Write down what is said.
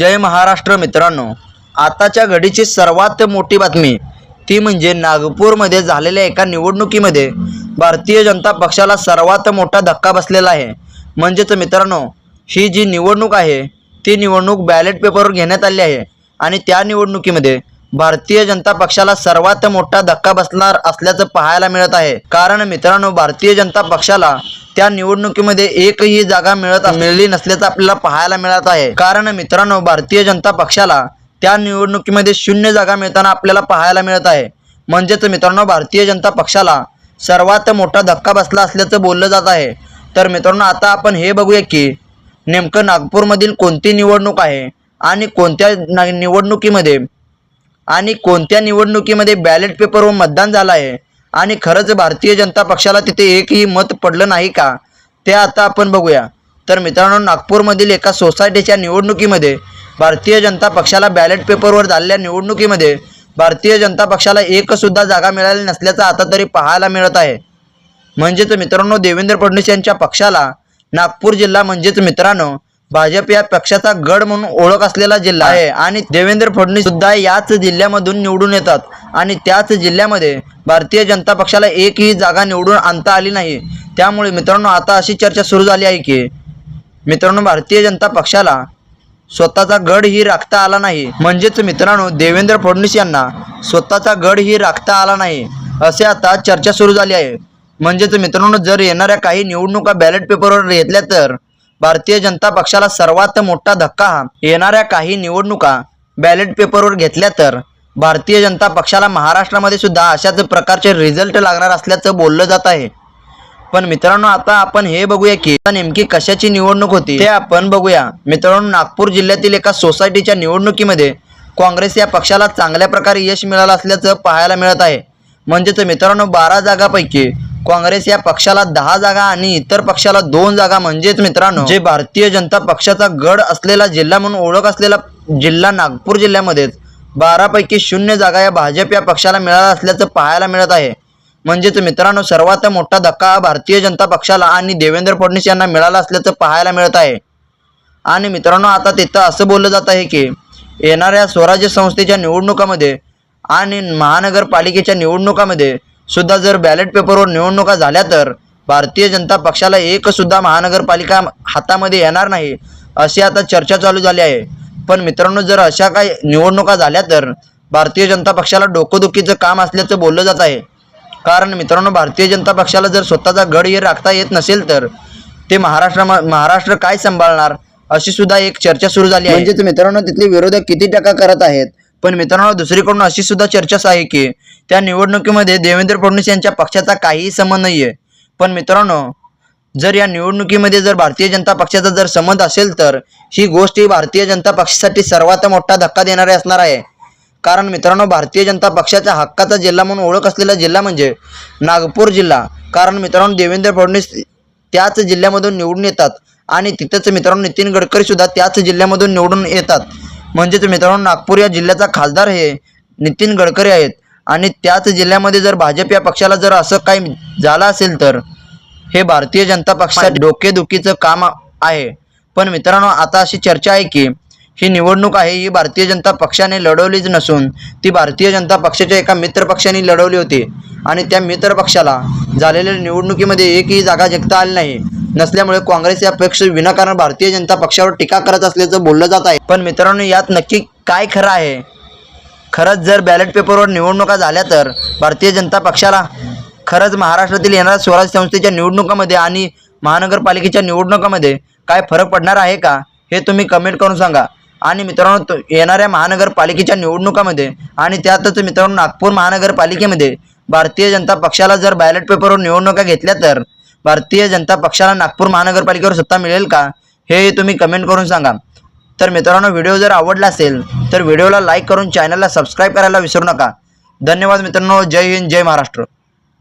जय महाराष्ट्र मित्रांनो. आताच्या घडीची सर्वात मोठी बातमी ती म्हणजे नागपूरमध्ये झालेल्या एका निवडणुकीमध्ये भारतीय जनता पक्षाला सर्वात मोठा धक्का बसलेला आहे. म्हणजेच मित्रांनो ही जी निवडणूक आहे ती निवडणूक बॅलेट पेपरवर घेण्यात आली आहे. आणि त्या निवडणुकीमध्ये भारतीय जनता पक्षाला सर्वात मोठा धक्का बसणार असल्याचं पाहायला मिळत आहे. कारण मित्रांनो भारतीय जनता पक्षाला त्या निवडणुकीमध्ये एकही जागा मिळत मिळली नसल्याचं आपल्याला पाहायला मिळत आहे. कारण मित्रांनो भारतीय जनता पक्षाला त्या निवडणुकीमध्ये शून्य जागा मिळताना आपल्याला पाहायला मिळत आहे. म्हणजेच मित्रांनो भारतीय जनता पक्षाला सर्वात मोठा धक्का बसला असल्याचं बोललं जात आहे. तर मित्रांनो आता आपण हे बघूया की नेमकं नागपूरमधील कोणती निवडणूक आहे आणि कोणत्या निवडणुकीमध्ये आणि कोणत्या निवडणुकीमध्ये बॅलेट पेपरवर मतदान झालं आहे? आणि खरंच भारतीय जनता पक्षाला तिथे एकही मत पडलं नाही का? ते आता आपण बघूया. तर मित्रांनो नागपूरमधील एका सोसायटीच्या निवडणुकीमध्ये भारतीय जनता पक्षाला बॅलेट पेपरवर झालेल्या निवडणुकीमध्ये भारतीय जनता पक्षाला एकसुद्धा जागा मिळाली नसल्याचं आता तरी पाहायला मिळत आहे. म्हणजेच मित्रांनो देवेंद्र फडणवीस यांच्या पक्षाला नागपूर जिल्हा म्हणजेच मित्रांनो भाजप या पक्षाचा गड म्हणून ओळख असलेला जिल्हा आहे. आणि देवेंद्र फडणवीस सुद्धा याच जिल्ह्यामधून निवडून येतात. आणि त्याच जिल्ह्यामध्ये भारतीय जनता पक्षाला एकही जागा निवडून आणता आली नाही. त्यामुळे मित्रांनो आता अशी चर्चा सुरू झाली आहे की मित्रांनो भारतीय जनता पक्षाला स्वतःचा गड ही राखता आला नाही. म्हणजेच मित्रांनो देवेंद्र फडणवीस यांना स्वतःचा गड ही राखता आला नाही असे आता चर्चा सुरू झाली आहे. म्हणजेच मित्रांनो जर येणाऱ्या काही निवडणुका बॅलेट पेपरवर घेतल्या तर भारतीय जनता पक्षाला सर्वात मोठा धक्का हा. येणाऱ्या काही निवडणुका बॅलेट पेपरवर घेतल्या तर भारतीय जनता पक्षाला महाराष्ट्रामध्ये सुद्धा अशाच प्रकारचे रिझल्ट लागणार असल्याचं बोललं जात आहे. पण मित्रांनो आता आपण हे बघूया की नेमकी कशाची निवडणूक होती ते आपण बघूया. मित्रांनो नागपूर जिल्ह्यातील एका सोसायटीच्या निवडणुकीमध्ये काँग्रेस या पक्षाला चांगल्या प्रकारे यश मिळालं असल्याचं पाहायला मिळत आहे. म्हणजेच मित्रांनो बारा जागापैकी काँग्रेस या पक्षाला दहा जागा आणि इतर पक्षाला दोन जागा. म्हणजेच मित्रांनो जे भारतीय जनता पक्षाचा गड असलेला जिल्हा म्हणून ओळख असलेला जिल्हा नागपूर जिल्ह्यामध्येच बारापैकी शून्य जागा या भाजप या पक्षाला मिळाल्या असल्याचं पाहायला मिळत आहे. म्हणजेच मित्रांनो सर्वात मोठा धक्का भारतीय जनता पक्षाला आणि देवेंद्र फडणवीस यांना मिळाला असल्याचं पाहायला मिळत आहे. आणि मित्रांनो आता तिथं असं बोललं जात आहे की येणाऱ्या स्वराज्य संस्थेच्या निवडणुकामध्ये आणि महानगरपालिकेच्या निवडणुकामध्ये सुद्धा जर बॅलेट पेपरवर निवडणुका झाल्या तर भारतीय जनता पक्षाला एकसुद्धा महानगरपालिका हातामध्ये येणार नाही अशी आता चर्चा चालू झाली आहे. पण मित्रांनो जर अशा काही निवडणुका झाल्या तर भारतीय जनता पक्षाला डोकंदुखीचं काम असल्याचं बोललं जात आहे. कारण मित्रांनो भारतीय जनता पक्षाला जर स्वतःचा गड हे राखता येत नसेल तर ते महाराष्ट्र महाराष्ट्र काय सांभाळणार अशी सुद्धा एक चर्चा सुरू झाली आहे. म्हणजेच मित्रांनो तिथले विरोधक किती टक्का करत आहेत? पण मित्रांनो दुसरीकडून अशी सुद्धा चर्चाच आहे की त्या निवडणुकीमध्ये देवेंद्र फडणवीस यांच्या पक्षाचा काहीही संबंध नाही आहे पण मित्रांनो जर या निवडणुकीमध्ये जर भारतीय जनता पक्षाचा जर संबंध असेल तर ही गोष्ट ही भारतीय जनता पक्षासाठी सर्वात मोठा धक्का देणारी असणार आहे. कारण मित्रांनो भारतीय जनता पक्षाच्या हक्काचा जिल्हा म्हणून ओळख असलेला जिल्हा म्हणजे नागपूर जिल्हा. कारण मित्रांनो देवेंद्र फडणवीस त्याच जिल्ह्यामधून निवडून येतात आणि तिथंच मित्रांनो नितीन गडकरी सुद्धा त्याच जिल्ह्यामधून निवडून येतात. म्हणजेच मित्रांनो नागपूर या जिल्ह्याचा खासदार हे नितीन गडकरी आहेत. आणि त्याच जिल्ह्यामध्ये जर भाजप या पक्षाला जर असं काही झालं असेल तर हे भारतीय जनता पक्षासाठी डोकेदुखीचं काम आहे. पण मित्रांनो आता अशी चर्चा आहे की ही निवडणूक आहे ही भारतीय जनता पक्षाने लढवलीच नसून ती भारतीय जनता पक्षाच्या एका मित्र पक्षाने लढवली होती. आणि त्या मित्र पक्षाला झालेल्या निवडणुकीमध्ये एकही जागा जिंकता आली नाही. नसल्यामुळे काँग्रेस या पक्ष विनाकारण भारतीय जनता पक्षावर टीका करत असल्याचं बोललं जात आहे. पण मित्रांनो यात नक्की काय खरं आहे? खरंच जर बॅलेट पेपरवर निवडणुका झाल्या तर भारतीय जनता पक्षाला खरंच महाराष्ट्रातील येणाऱ्या स्वराज्य संस्थेच्या निवडणुकामध्ये आणि महानगरपालिकेच्या निवडणुकामध्ये काय फरक पडणार आहे का हे तुम्ही कमेंट करून सांगा. आणि मित्रांनो येणाऱ्या महानगरपालिकेच्या निवडणुकामध्ये आणि त्यातच मित्रांनो नागपूर महानगरपालिकेमध्ये भारतीय जनता पक्षाला जर बॅलेट पेपरवर निवडणुका घेतल्या तर भारतीय जनता पक्षाला नागपूर महानगरपालिकेवर सत्ता मिळेल का हे तुम्ही कमेंट करून सांगा. तर मित्रांनो व्हिडिओ जर आवडला असेल तर व्हिडिओला लाईक करून चॅनलला सबस्क्राईब करायला विसरू नका. धन्यवाद मित्रांनो जय हिंद जय महाराष्ट्र.